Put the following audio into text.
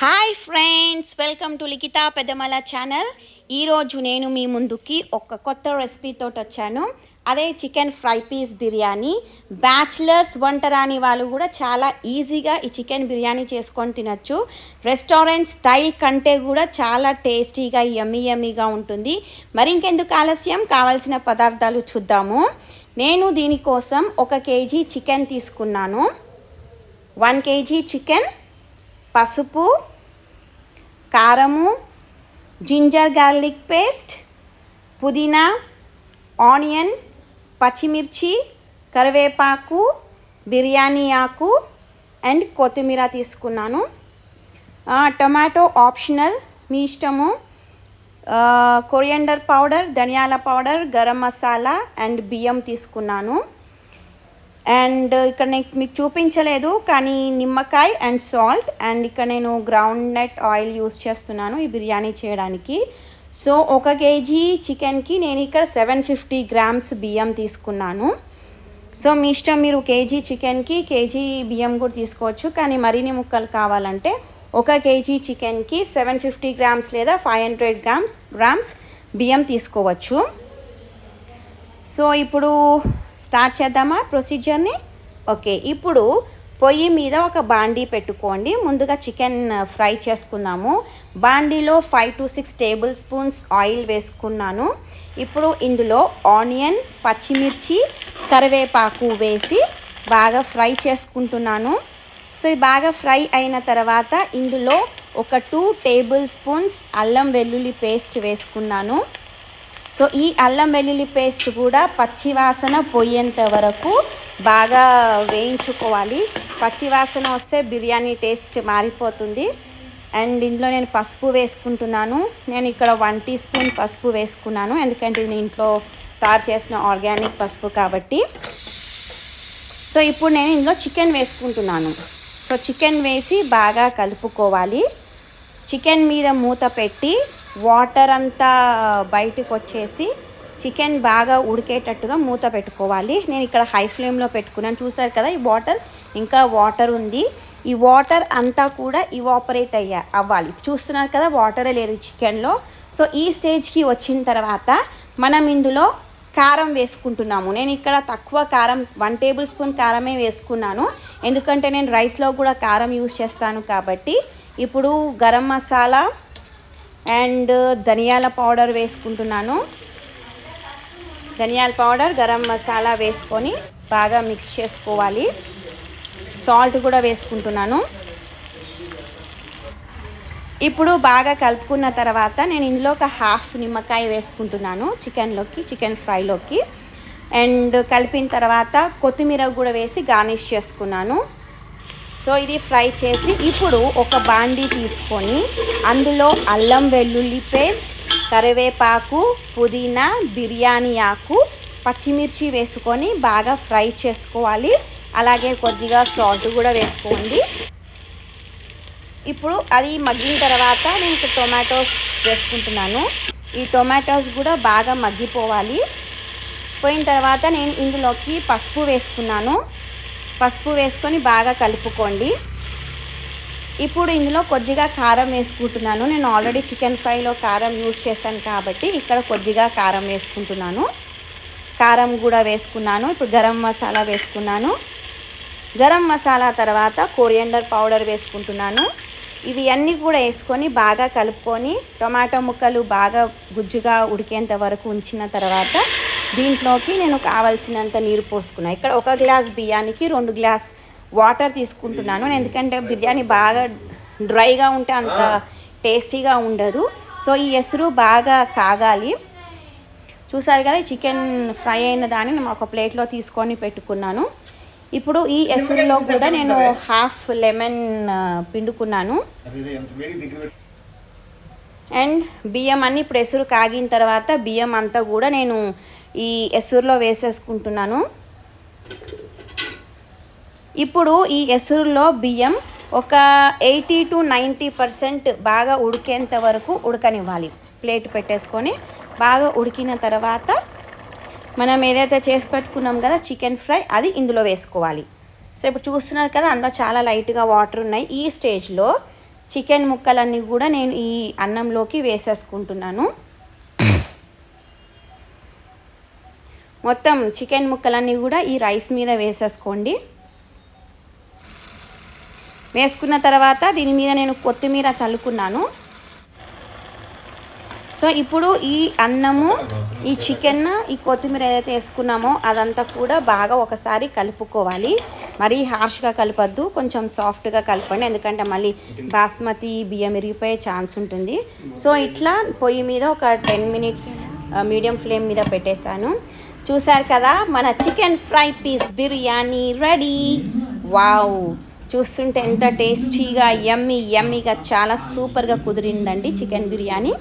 Hi friends welcome to Likhitha Peddamala channel ఈరోజు నేను మీ ముందుకి ఒక కొత్త రెసిపీతో వచ్చాను. అదే chicken fry piece biryani. Bachelors వంట రాని వాళ్ళు కూడా చాలా ఈజీగా ఈ చికెన్ బిర్యానీ చేసుకొని తినచ్చు. రెస్టారెంట్ స్టైల్ కంటే కూడా చాలా టేస్టీగా యమ్మీ యమ్మీగా ఉంటుంది. మరి ఇంకెందుకు ఆలస్యం? కావాల్సిన పదార్థాలు చూద్దాము. నేను దీనికోసం ఒక కేజీ చికెన్ తీసుకున్నాను. వన్ కేజీ చికెన్ పసుపు కారము జింజర్ గార్లిక్ పేస్ట్ పుదీనా ఆనియన్ పచ్చిమిర్చి కరివేపాకు బిర్యానీ ఆకు అండ్ కొత్తిమీర తీసుకున్నాను. టొమాటో ఆప్షనల్ మీ ఇష్టము. కొరియండర్ పౌడర్ ధనియాల పౌడర్ గరం మసాలా అండ్ బియ్యం తీసుకున్నాను. అండ్ ఇక్కడ నేను మీకు చూపించలేదు కానీ నిమ్మకాయ అండ్ సాల్ట్. అండ్ ఇక్కడ నేను గ్రౌండ్ నట్ ఆయిల్ యూస్ చేస్తున్నాను ఈ బిర్యానీ చేయడానికి. సో ఒక కేజీ చికెన్కి నేను ఇక్కడ సెవెన్ ఫిఫ్టీ గ్రామ్స్ బియ్యం తీసుకున్నాను. సో మీ ఇష్టం మీరు కేజీ చికెన్కి కేజీ బియ్యం కూడా తీసుకోవచ్చు కానీ మరిన్ని ముక్కలు కావాలంటే ఒక కేజీ చికెన్కి సెవెన్ ఫిఫ్టీ గ్రామ్స్ లేదా ఫైవ్ హండ్రెడ్ గ్రామ్స్ గ్రామ్స్ బియ్యం తీసుకోవచ్చు. సో ఇప్పుడు స్టార్ట్ చేద్దామా ప్రొసీజర్ని ఓకే ఇప్పుడు పొయ్యి మీద ఒక బాండీ పెట్టుకోండి. ముందుగా చికెన్ uh, ఫ్రై చేసుకుందాము. బాండీలో five to six tablespoons oil వేసుకున్నాను. ఇప్పుడు ఇందులో ఆనియన్ పచ్చిమిర్చి కరివేపాకు వేసి బాగా ఫ్రై చేసుకుంటున్నాను. సో ఇది బాగా ఫ్రై అయిన తర్వాత ఇందులో ఒక టూ టేబుల్ స్పూన్స్ అల్లం వెల్లుల్లి పేస్ట్ వేసుకున్నాను. సో ఈ అల్లం వెల్లుల్లి పేస్ట్ కూడా పచ్చివాసన పోయేంత వరకు బాగా వేయించుకోవాలి. పచ్చివాసన వస్తే బిర్యానీ టేస్ట్ మారిపోతుంది. అండ్ ఇందులో నేను పసుపు వేసుకుంటున్నాను. నేను ఇక్కడ వన్ టీ స్పూన్ పసుపు వేసుకున్నాను. ఎందుకంటే ఇది ఇంట్లో తయారు చేసిన ఆర్గానిక్ పసుపు కాబట్టి. సో ఇప్పుడు నేను ఇందులో చికెన్ వేసుకుంటున్నాను. సో చికెన్ వేసి బాగా కలుపుకోవాలి. చికెన్ మీద మూత పెట్టి వాటర్ అంతా బయటకు వచ్చేసి చికెన్ బాగా ఉడికేటట్టుగా మూత పెట్టుకోవాలి. నేను ఇక్కడ హై ఫ్లేమ్లో పెట్టుకున్నాను. చూసారు కదా ఈ వాటర్ ఇంకా వాటర్ ఉంది. ఈ వాటర్ అంతా కూడా ఇవాపరేట్ అయ్యా అవ్వాలి. చూస్తున్నారు కదా వాటరే లేదు చికెన్లో. సో ఈ స్టేజ్కి వచ్చిన తర్వాత మనం ఇందులో కారం వేసుకుంటున్నాము. నేను ఇక్కడ తక్కువ కారం వన్ టేబుల్ స్పూన్ కారమే వేసుకున్నాను. ఎందుకంటే నేను రైస్లో కూడా కారం యూస్ చేస్తాను కాబట్టి. ఇప్పుడు గరం మసాలా అండ్ ధనియాల పౌడర్ వేసుకుంటున్నాను. ధనియాల పౌడర్ గరం మసాలా వేసుకొని బాగా మిక్స్ చేసుకోవాలి. సాల్ట్ కూడా వేసుకుంటున్నాను. ఇప్పుడు బాగా కలుపుకున్న తర్వాత నేను ఇందులో ఒక హాఫ్ నిమ్మకాయ వేసుకుంటున్నాను చికెన్లోకి చికెన్ ఫ్రైలోకి. అండ్ కలిపిన తర్వాత కొత్తిమీర కూడా వేసి గార్నిష్ చేసుకున్నాను. సో ఇది ఫ్రై చేసి ఇప్పుడు ఒక బాండీ తీసుకొని అందులో అల్లం వెల్లుల్లి పేస్ట్ కరివేపాకు పుదీనా బిర్యానీ ఆకు పచ్చిమిర్చి వేసుకొని బాగా ఫ్రై చేసుకోవాలి. అలాగే కొద్దిగా సాల్ట్ కూడా వేసుకోండి. ఇప్పుడు అది మగ్గిన తర్వాత నేను టొమాటోస్ వేసుకుంటున్నాను. ఈ టొమాటోస్ కూడా బాగా మగ్గిపోవాలి. పోయిన తర్వాత నేను ఇందులోకి పసుపు వేసుకున్నాను. పసుపు వేసుకొని బాగా కలుపుకోండి. ఇప్పుడు ఇందులో కొద్దిగా కారం వేసుకుంటున్నాను. నేను ఆల్రెడీ చికెన్ ఫ్రైలో కారం యూజ్ చేశాను కాబట్టి ఇక్కడ కొద్దిగా కారం వేసుకుంటున్నాను. కారం కూడా వేసుకున్నాను. ఇప్పుడు గరం మసాలా వేసుకున్నాను. గరం మసాలా తర్వాత కోరియండర్ పౌడర్ వేసుకుంటున్నాను. ఇవి అన్నీ కూడా వేసుకొని బాగా కలుపుకొని టొమాటో ముక్కలు బాగా గుజ్జుగా ఉడికేంత వరకు ఉంచిన తర్వాత దీంట్లోకి నేను కావలసినంత నీరు పోసుకున్నాను ఇక్కడ ఒక గ్లాస్ బియ్యానికి రెండు గ్లాస్ వాటర్ తీసుకుంటున్నాను. ఎందుకంటే బిర్యానీ బాగా డ్రైగా ఉంటే అంత టేస్టీగా ఉండదు. సో ఈ ఎసురు బాగా కాగాలి. చూసారు కదా చికెన్ ఫ్రై అయిన దాన్ని నేను ఒక ప్లేట్లో తీసుకొని పెట్టుకున్నాను. ఇప్పుడు ఈ ఎసురులో కూడా నేను హాఫ్ లెమన్ పిండుకున్నాను. అండ్ బియ్యం అన్ని ఇప్పుడు ఎసురు కాగిన తర్వాత బియ్యం అంతా కూడా నేను ఈ ఎసురులో వేసేసుకుంటున్నాను. ఇప్పుడు ఈ ఎసురులో బియ్యం ఒక ఎయిటీ టు నైంటీ పర్సెంట్ బాగా ఉడికేంత వరకు ఉడకనివ్వాలి. ప్లేట్ పెట్టేసుకొని బాగా ఉడికిన తర్వాత మనం ఏదైతే చేసి పెట్టుకున్నాం కదా చికెన్ ఫ్రై అది ఇందులో వేసుకోవాలి. సో ఇప్పుడు చూస్తున్నారు కదా అందులో చాలా లైట్గా వాటర్ ఉన్నాయి. ఈ స్టేజ్లో చికెన్ ముక్కలన్నీ కూడా నేను ఈ అన్నంలోకి వేసేసుకుంటున్నాను. మొత్తం చికెన్ ముక్కలన్నీ కూడా ఈ రైస్ మీద వేసేసుకోండి. వేసుకున్న తర్వాత దీని మీద నేను కొత్తిమీర చల్లుకున్నాను. సో ఇప్పుడు ఈ అన్నము ఈ చికెన్ ఈ కొత్తిమీర ఏదైతే వేసుకున్నామో అదంతా కూడా బాగా ఒకసారి కలుపుకోవాలి. మరీ హార్ష్గా కలపద్దు కొంచెం సాఫ్ట్గా కలపండి. ఎందుకంటే మళ్ళీ బాస్మతి బియ్యం ఇరిగిపోయే ఛాన్స్ ఉంటుంది. సో ఇట్లా పొయ్యి మీద ఒక టెన్ మినిట్స్ మీడియం ఫ్లేమ్ మీద పెట్టేశాను. చూశారు కదా మన chicken fry piece biryani ready. Wow చూస్తుంటే ఎంత టేస్టీగా యమ్మీ యమ్మీగా చాలా సూపర్గా కుదిరిందండి చికెన్ బిర్యానీ.